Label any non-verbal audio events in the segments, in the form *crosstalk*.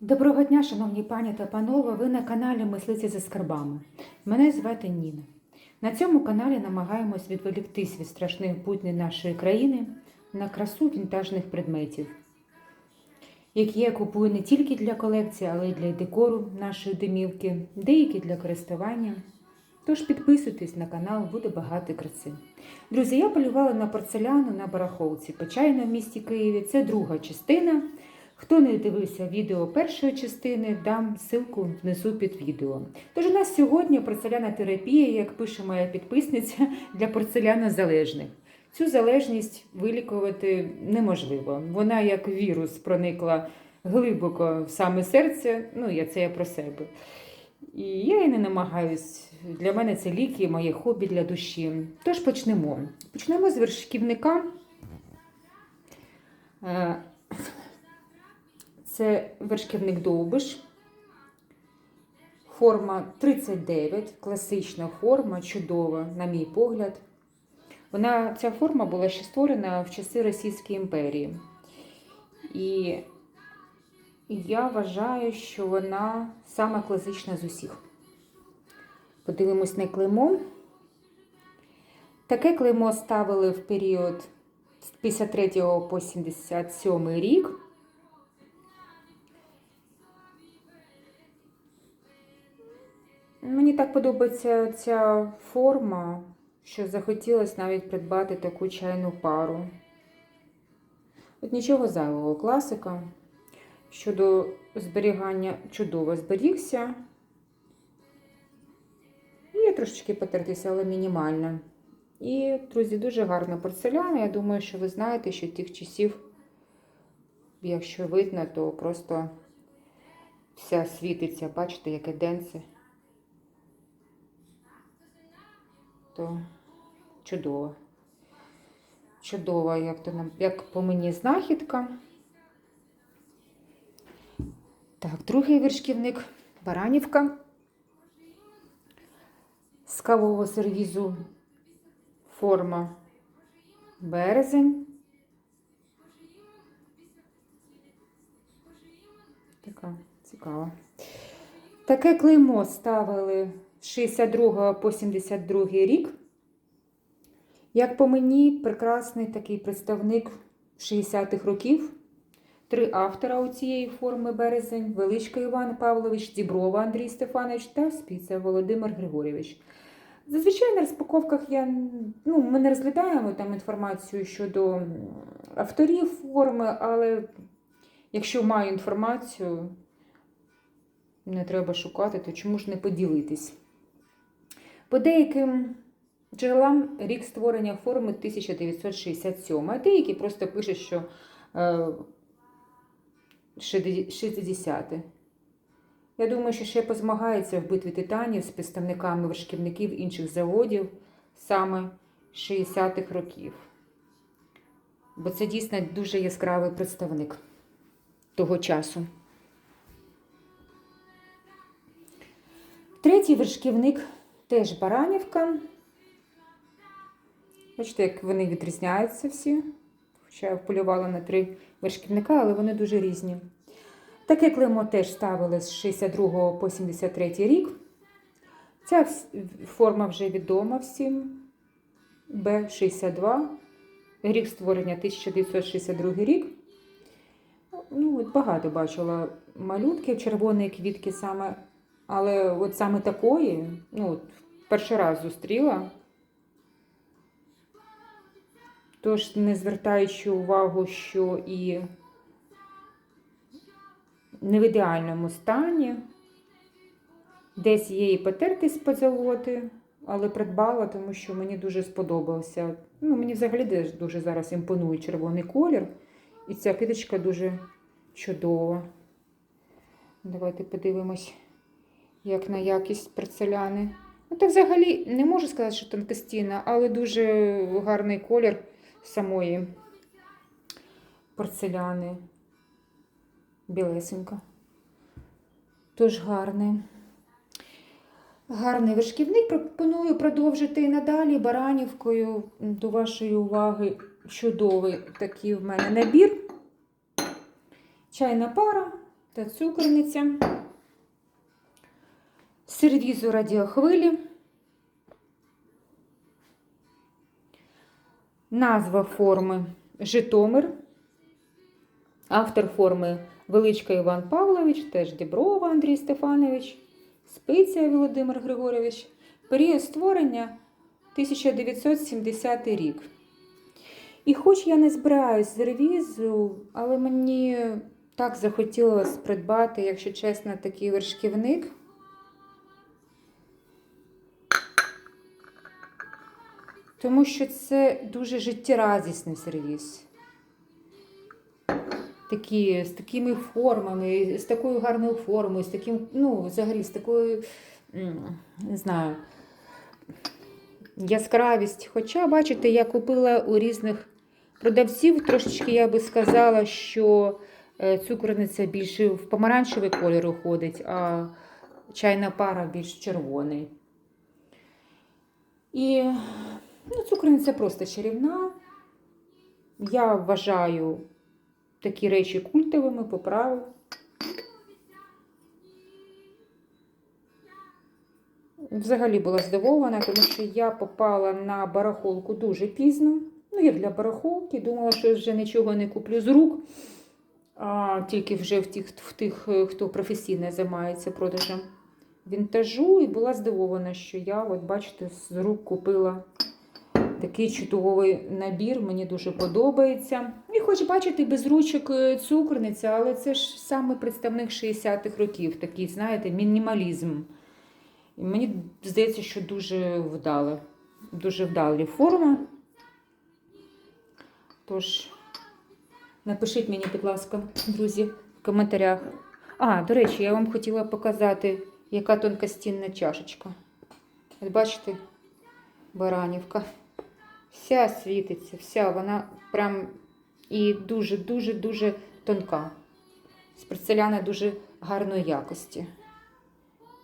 Доброго дня, шановні пані та панове. Ви на каналі Мислиці за скарбами. Мене звати Ніна. На цьому каналі намагаємось відволіктись від страшних буднів нашої країни на красу вінтажних предметів, які я купую не тільки для колекції, але й для декору нашої домівки, деякі для користування. Тож підписуйтесь на канал, буде багато краси. Друзі, я полювала на порцеляну на барахолці Почайна в місті Києві. Це друга частина. Хто не дивився відео першої частини, дам ссылку внизу під відео. Тож у нас сьогодні порцелянотерапія, як пише моя підписниця, для порцелянозалежних. Цю залежність вилікувати неможливо. Вона як вірус проникла глибоко в саме серце. Ну, я це я про себе. І я і не намагаюсь. Для мене це ліки, моє хобі для душі. Тож почнемо. Почнемо з вершківника. Це вершківник довбиш. Форма 39, класична форма, чудова, на мій погляд. Вона, ця форма була ще створена в часи Російської імперії. І я вважаю, що вона сама класична з усіх. Подивимось на клеймо. Таке клеймо ставили в період з 53 по 77 рік. Мені так подобається ця форма, що захотілося навіть придбати таку чайну пару. От нічого зайвого класика. Щодо зберігання чудово зберігся. Є трошечки потертися, але мінімально. І, друзі, дуже гарна порцеляна. Я думаю, що ви знаєте, що тих часів, якщо видно, то просто вся світиться. Бачите, яке денце. То чудово. Чудова, як, то нам, як по мені знахідка. Так, другий вершківник Баранівка. З сервізу форма березень. Така цікава. Таке клеймо ставили 62 по 72 рік. Як по мені, прекрасний такий представник 60-х років. Три автора у цієї форми березень: Величко Іван Павлович, Діброва Андрій Стефанович та Спіця Володимир Григорійович. Зазвичай на розпаковках я, ну, ми не розглядаємо там інформацію щодо авторів форми, але якщо маю інформацію, не треба шукати, то чому ж не поділитись? По деяким джерелам рік створення форми 1967, а деякі просто пишуть, що е, 60-те. Я думаю, що ще позмагається в битві титанів з представниками вершківників інших заводів саме 60-х років. Бо це дійсно дуже яскравий представник того часу. Третій вершківник теж Баранівка. Бачите, як вони відрізняються всі. Хоча я полювала на три вершківника, але вони дуже різні. Таке клеймо теж ставили з 62 по 73 рік. Ця форма вже відома всім. Б62. Рік створення 1962 рік. Ну, Багато бачила малюнків, червоної квітки саме. Але от саме такої, ну, от перший раз зустріла. Тож, не звертаючи увагу, що і не в ідеальному стані, десь є і потертість позолоти, але придбала, тому що мені дуже сподобався. Ну, Мені взагалі дуже зараз імпонує червоний колір. І ця киточка дуже чудова. Давайте подивимось, як на якість порцеляни. Ну, так взагалі не можу сказати, що тонкостійна, але дуже гарний колір самої порцеляни. Білесенька. Тож гарний. Гарний вершківник. Пропоную продовжити і надалі баранівкою до вашої уваги чудовий такий в мене набір. Чайна пара та цукорниця. Сервізу радіохвилі. Назва форми Житомир. Автор форми Величка Іван Павлович, теж Діброва Андрій Стефанович, Спиця Володимир Григорович. Період створення 1970 рік. І хоч я не збираюсь з ревізу, але мені так захотілося придбати, якщо чесно, такий вершківник. Тому що це дуже життєрадісний сервіс. Такі, з такими формами, з такою гарною формою, з таким, ну, взагалі, з такою, не знаю, яскравість. Хоча, бачите, я купила у різних продавців, трошечки я би сказала, що е, цукорниця більше в помаранчевий кольор уходить, а чайна пара більш червоний. І ну, цукорниця просто чарівна. Я вважаю такі речі культовими по праву. Взагалі була здивована, тому що я попала на барахолку дуже пізно. Ну, я для барахолки думала, що вже нічого не куплю з рук, а тільки вже в тих, в тих, хто професійно займається продажем вінтажу. І була здивована, що я, от бачите, з рук купила такий чудовий набір, мені дуже подобається. І хоч бачите, без ручок е, цукорниця, але це ж саме представник 60-х років, такий, знаєте, мінімалізм. І мені здається, що дуже вдале. Дуже вдалі форма. Тож, напишіть мені, будь ласка, друзі, в коментарях. А, до речі, я вам хотіла показати, яка тонкостінна чашечка. От бачите, баранівка. Вся світиться, вся вона прям і дуже-дуже-дуже тонка. З порцеляни дуже гарної якості.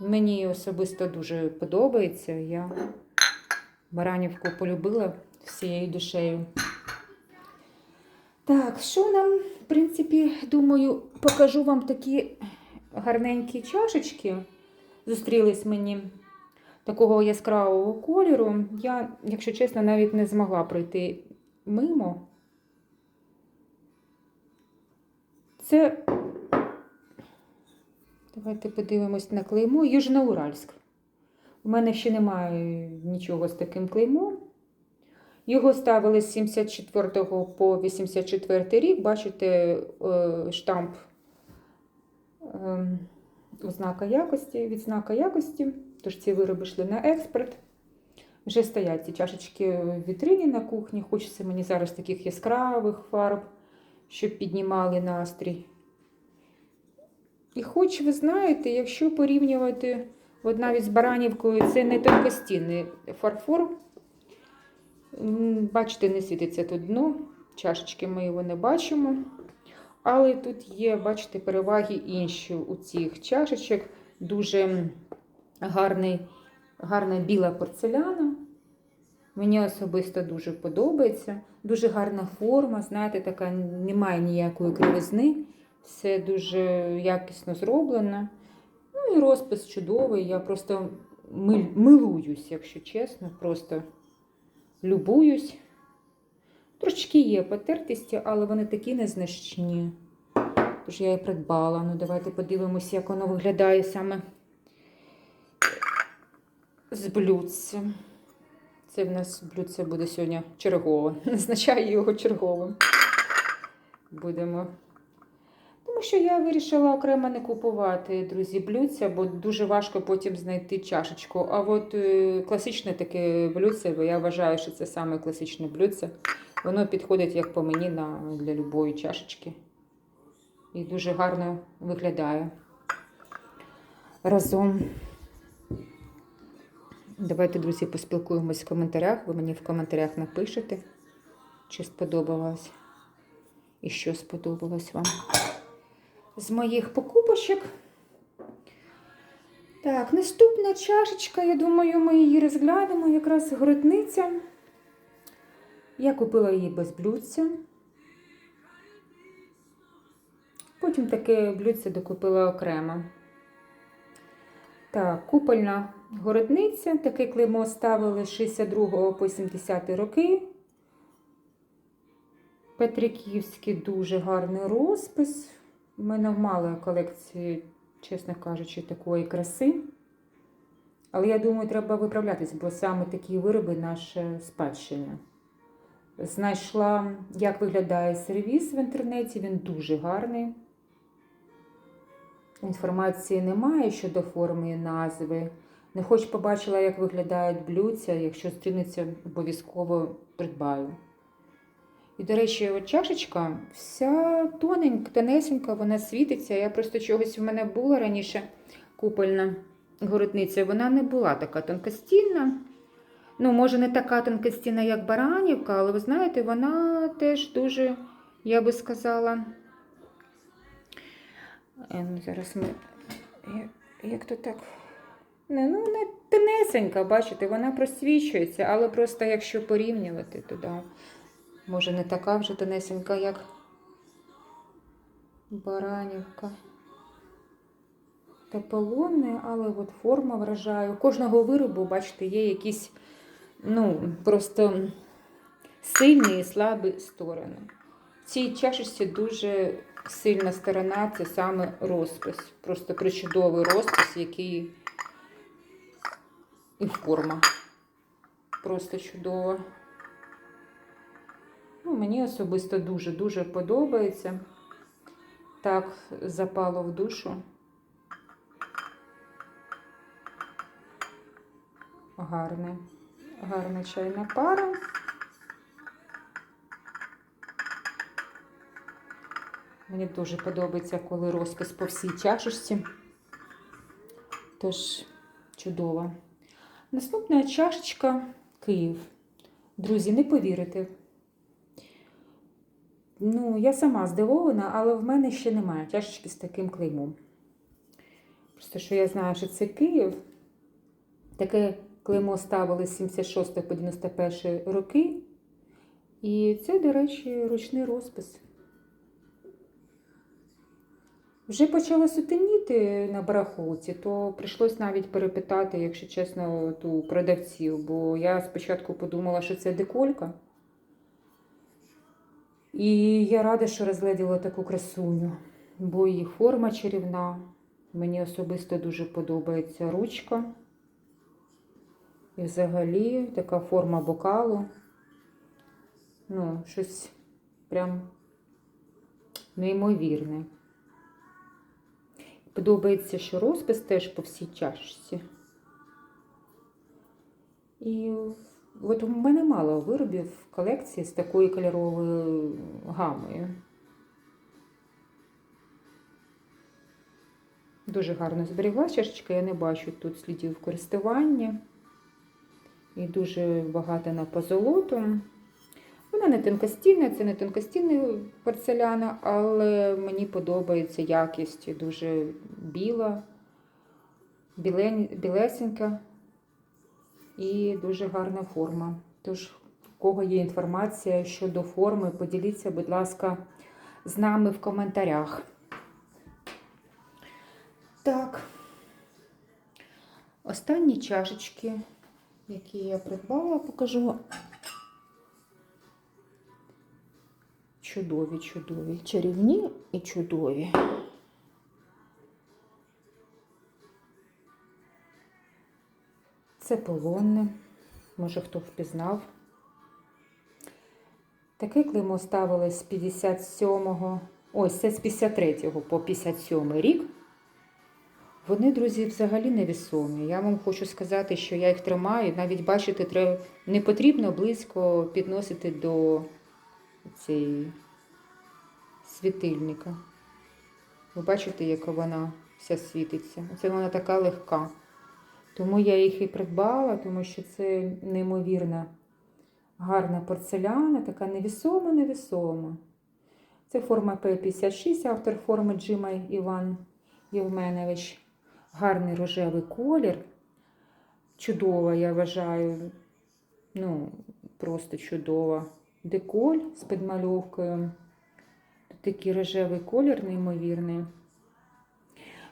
Мені особисто дуже подобається. Я баранівку полюбила всією душею. Так, що нам, в принципі, думаю, покажу вам такі гарненькі чашечки. Зустрілись мені такого яскравого кольору. Я, якщо чесно, навіть не змогла пройти мимо. Це, давайте подивимось на клеймо. Южноуральськ. У мене ще немає нічого з таким клеймом. Його ставили з 74 по 84 рік. Бачите, е, штамп ем, ознака якості, відзнака якості. Тож ці вироби йшли на експорт. Вже стоять ці чашечки в вітрині на кухні. Хочеться мені зараз таких яскравих фарб, щоб піднімали настрій. І хоч ви знаєте, якщо порівнювати от навіть з Баранівкою, це не тонкостінний фарфор. Бачите, не світиться тут дно. Чашечки ми його не бачимо. Але тут є, бачите, переваги інші у цих чашечок. Дуже гарний, гарна біла порцеляна. Мені особисто дуже подобається. Дуже гарна форма, знаєте, така немає ніякої кривизни. Все дуже якісно зроблено. Ну і розпис чудовий. Я просто милуюсь, якщо чесно. Просто любуюсь. Трошечки є потертості, але вони такі незначні. Тож я її придбала. Ну, давайте подивимося, як воно виглядає саме з блюдцем. Це в нас блюдце буде сьогодні чергове. *laughs* Назначаю його черговим. Будемо. Тому що я вирішила окремо не купувати, друзі, блюдця, бо дуже важко потім знайти чашечку. А от е, класичне таке блюдце, бо я вважаю, що це саме класичне блюдце. Воно підходить, як по мені, на, для любої чашечки. І дуже гарно виглядає разом. Давайте, друзі, поспілкуємось в коментарях. Ви мені в коментарях напишете, чи сподобалось і що сподобалось вам з моїх покупочок. Так, наступна чашечка, я думаю, ми її розглянемо. Якраз городниця. Я купила її без блюдця. Потім таке блюдце докупила окремо. Так, купольна городниця. Таке клеймо ставили з 62 по 70 роки. Петриківський дуже гарний розпис. У мене мало колекції, чесно кажучи, такої краси. Але я думаю, треба виправлятись, бо саме такі вироби наша спадщина. Знайшла, як виглядає сервіс в інтернеті, він дуже гарний. Інформації немає щодо форми і назви. Не хоч побачила, як виглядають блюдця, якщо стрінеться, обов'язково придбаю. І, до речі, от чашечка вся тоненька, тонесенька, вона світиться. Я просто чогось в мене була раніше купольна городниця, вона не була така тонкостільна. Ну, може, не така тонкостільна, як баранівка, але ви знаєте, вона теж дуже, я би сказала. Е, ну, Зараз ми. Як то так? Не, ну, не тонесенька, бачите, вона просвічується, але просто якщо порівнювати, то да, може не така вже тонесенька, як баранівка. Та полонне, але от форма вражає. Кожного виробу, бачите, є якісь, ну, просто сильні і слабі сторони. Цій чашечці дуже сильна сторона це саме розпис. Просто причудовий розпис, який і форма. Просто чудова. Ну, мені особисто дуже-дуже подобається. Так запало в душу. Гарне, гарна чайна пара. Мені дуже подобається, коли розпис по всій чашечці. Тож, чудово. Наступна чашечка Київ. Друзі, не повірите. Ну, я сама здивована, але в мене ще немає чашечки з таким клеймом. Просто що я знаю, що це Київ. Таке клеймо ставили з 76 по 91 роки. І це, до речі, ручний розпис. Вже почало сутеніти на барахолці, то прийшлось навіть перепитати, якщо чесно, ту продавців, бо я спочатку подумала, що це деколька. І я рада, що розгляділа таку красуню, бо її форма чарівна. Мені особисто дуже подобається ручка. І взагалі така форма бокалу. Ну, щось прям неймовірне. Подобається, що розпис теж по всій чашці. І от у мене мало виробів в колекції з такою кольоровою гамою. Дуже гарно зберігла чашечка, я не бачу тут слідів користування. І дуже багато на позолоту. Вона не тонкостільна, це не тонкостільна порцеляна, але мені подобається якість дуже біла, білень, білесенька і дуже гарна форма. Тож, у кого є інформація щодо форми, поділіться, будь ласка, з нами в коментарях. Так, останні чашечки, які я придбала, покажу. Чудові, чудові, чарівні і чудові. Це полонне, може хто впізнав. Таке клеймо ставили з 57-го, ось це з 53-го по 57 рік. Вони, друзі, взагалі невісомі. Я вам хочу сказати, що я їх тримаю. Навіть бачите, не потрібно близько підносити до цієї світильника. Ви бачите, яка вона вся світиться. Це вона така легка. Тому я їх і придбала, тому що це неймовірна, гарна порцеляна, така невісома-невісома. Це форма П-56, автор форми Джима Іван Євменович. Гарний рожевий колір. Чудова, я вважаю. Ну, просто чудова. Деколь з підмальовкою. такий рожевий колір, неймовірний.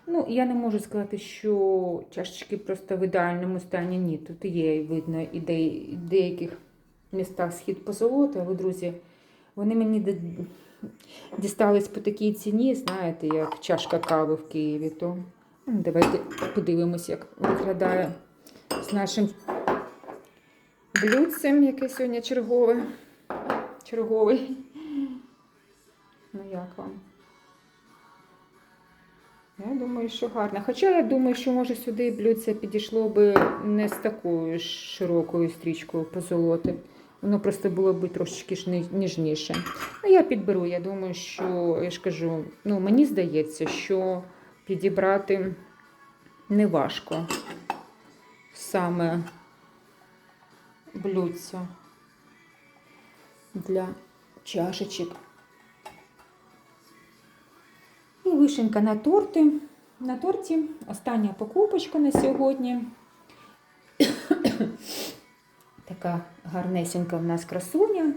Ну, я не можу сказати, що чашечки просто в ідеальному стані. Ні, тут є видно і в деяких містах схід по золоту, але, друзі, вони мені дістались по такій ціні, знаєте, як чашка кави в Києві. То ну, давайте подивимось, як виглядає з нашим блюдцем, яке сьогодні чергове. Черговий. Ну, як вам? Я думаю, що гарно. Хоча я думаю, що може сюди блюдце підійшло би не з такою широкою стрічкою позолоти. Воно просто було б трошечки ж ніжніше. Ну, я підберу. Я думаю, що я ж кажу, ну мені здається, що підібрати не важко саме блюдце для чашечок. І вишенька на торти. На торті остання покупочка на сьогодні. *coughs* така гарнесенька в нас красуня.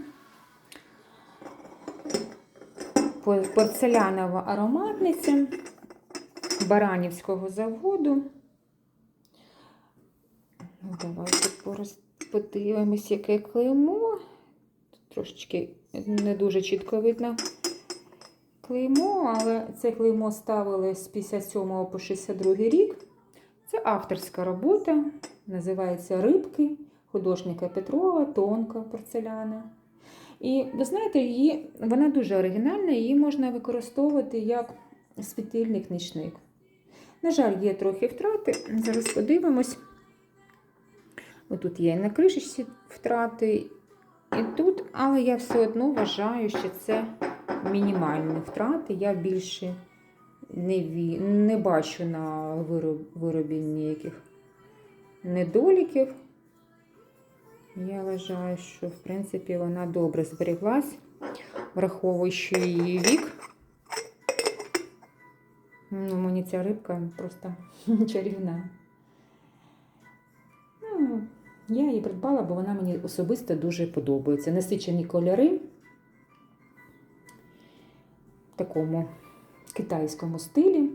Порцелянова ароматниця Баранівського заводу. Ну, Давайте подивимось, яке клеймо. Трошечки не дуже чітко видно клеймо, але це клеймо ставили з 57 по 62 рік. Це авторська робота, називається Рибки художника Петрова, тонка порцеляна. І ви знаєте, її, вона дуже оригінальна, її можна використовувати як світильник нічник. На жаль, є трохи втрати. Зараз подивимось. Отут є і на кришечці втрати, і тут, але я все одно вважаю, що це мінімальні втрати. Я більше не, ві... не бачу на вироб... виробі ніяких недоліків. Я вважаю, що в принципі вона добре зберіглась, враховуючи її вік. Ну, мені ця рибка просто *laughs* чарівна. Ну, я її придбала, бо вона мені особисто дуже подобається. Насичені кольори в такому китайському стилі.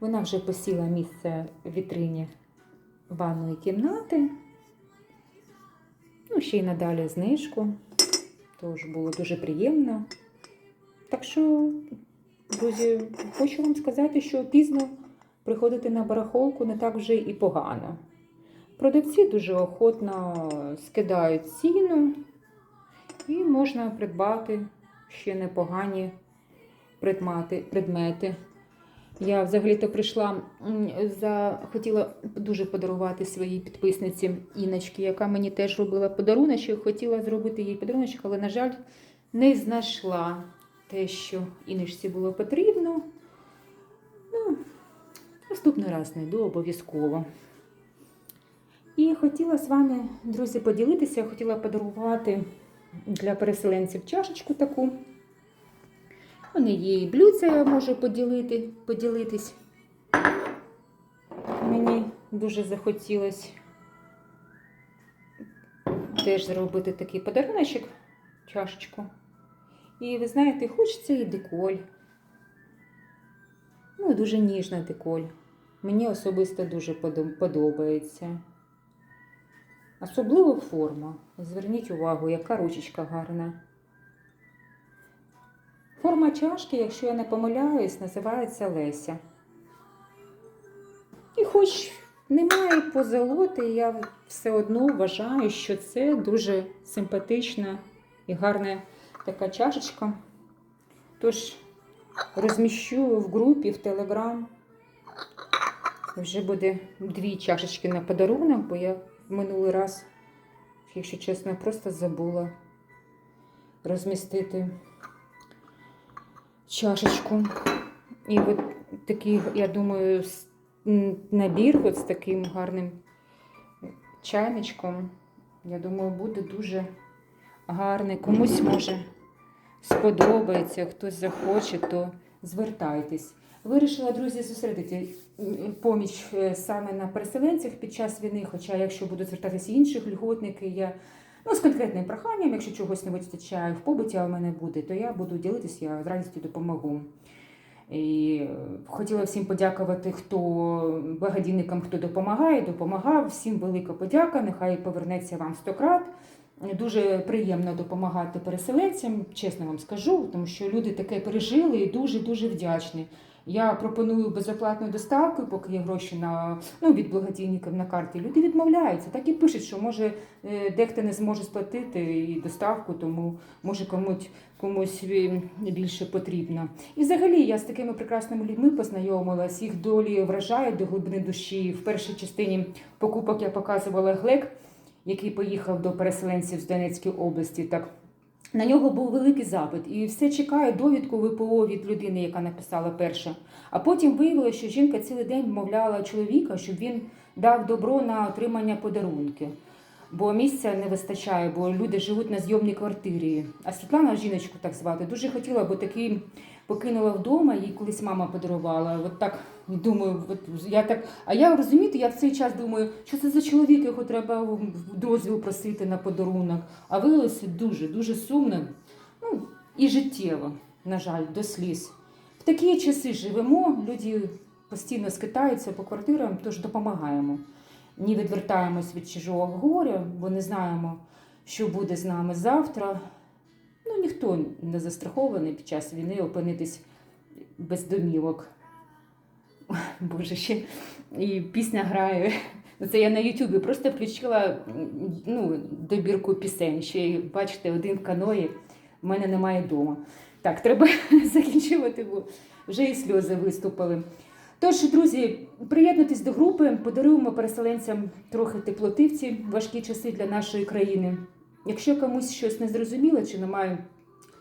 Вона вже посіла місце в вітрині ванної кімнати. Ну, ще й надалі знижку. Тож було дуже приємно. Так що, друзі, хочу вам сказати, що пізно приходити на барахолку не так вже і погано. Продавці дуже охотно скидають ціну і можна придбати ще непогані предмети. Я взагалі-то прийшла за хотіла дуже подарувати своїй підписниці Іночки, яка мені теж робила подаруночок. Хотіла зробити їй подаруночок, але, на жаль, не знайшла те, що Іночці було потрібно. Ну, наступний раз знайду обов'язково. І хотіла з вами, друзі, поділитися. Хотіла подарувати для переселенців чашечку таку. У неї і блюдця я можу поділити, поділитись. Мені дуже захотілося теж зробити такий подаруночок, чашечку. І ви знаєте, хочеться і деколь. Ну, дуже ніжна деколь. Мені особисто дуже подобається. Особливо форма. Зверніть увагу, яка ручечка гарна. Форма чашки, якщо я не помиляюсь, називається Леся. І хоч немає позолоти, я все одно вважаю, що це дуже симпатична і гарна така чашечка. Тож розміщу в групі в Телеграм. Вже буде дві чашечки на подарунок, бо я минулий раз, якщо чесно, просто забула розмістити чашечку. І от такий, я думаю, набір от з таким гарним чайничком, я думаю, буде дуже гарний. Комусь може сподобається, хтось захоче, то звертайтесь. Вирішила, друзі, зосередити поміч е, саме на переселенцях під час війни. Хоча, якщо будуть звертатися інші льготники, я Ну, з конкретним проханням, якщо чогось не вистачає в побуті, а в мене буде, то я буду ділитися, з радістю допомогу. І е, хотіла всім подякувати, хто благодійникам, хто допомагає, допомагав. Всім велика подяка. Нехай повернеться вам сто крат. Дуже приємно допомагати переселенцям, чесно вам скажу, тому що люди таке пережили і дуже дуже вдячні. Я пропоную безоплатну доставку, поки є гроші на ну від благодійників на карті. Люди відмовляються, так і пишуть, що може е, дехто не зможе сплатити і доставку, тому може комусь комусь е, більше потрібно. І взагалі я з такими прекрасними людьми познайомилась. Їх долі вражають до глибини душі. В першій частині покупок я показувала глек, який поїхав до переселенців з Донецької області. Так на нього був великий запит, і все чекає довідку ВПО від людини, яка написала перша. А потім виявилося, що жінка цілий день вмовляла чоловіка, щоб він дав добро на отримання подарунки. Бо місця не вистачає, бо люди живуть на зйомній квартирі. А Світлана, жіночку так звати, дуже хотіла, бо такий покинула вдома, їй колись мама подарувала. От так думаю, от я так. А я розумієте, я в цей час думаю, що це за чоловік, його треба дозвіл просити на подарунок. А виявилося дуже, дуже сумно ну, і життєво, на жаль, до сліз. В такі часи живемо, люди постійно скитаються по квартирам, тож допомагаємо. Не відвертаємось від чужого горя, бо не знаємо, що буде з нами завтра. Ну, ніхто не застрахований під час війни опинитись без домівок. *laughs* Боже, ще і пісня грає. Ну, Це я на Ютубі просто включила ну, добірку пісень. Ще бачите, один в каної, в мене немає вдома. Так, треба *laughs* закінчувати, бо вже і сльози виступили. Тож, друзі, приєднуйтесь до групи, подаруємо переселенцям трохи теплоти в ці важкі часи для нашої країни. Якщо комусь щось не зрозуміло чи немає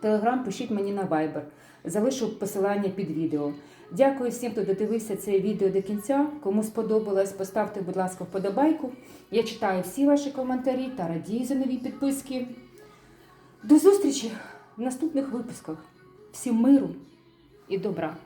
телеграм, пишіть мені на Viber. Залишу посилання під відео. Дякую всім, хто додивився це відео до кінця. Кому сподобалось, поставте, будь ласка, вподобайку. Я читаю всі ваші коментарі та радію за нові підписки. До зустрічі в наступних випусках. Всім миру і добра!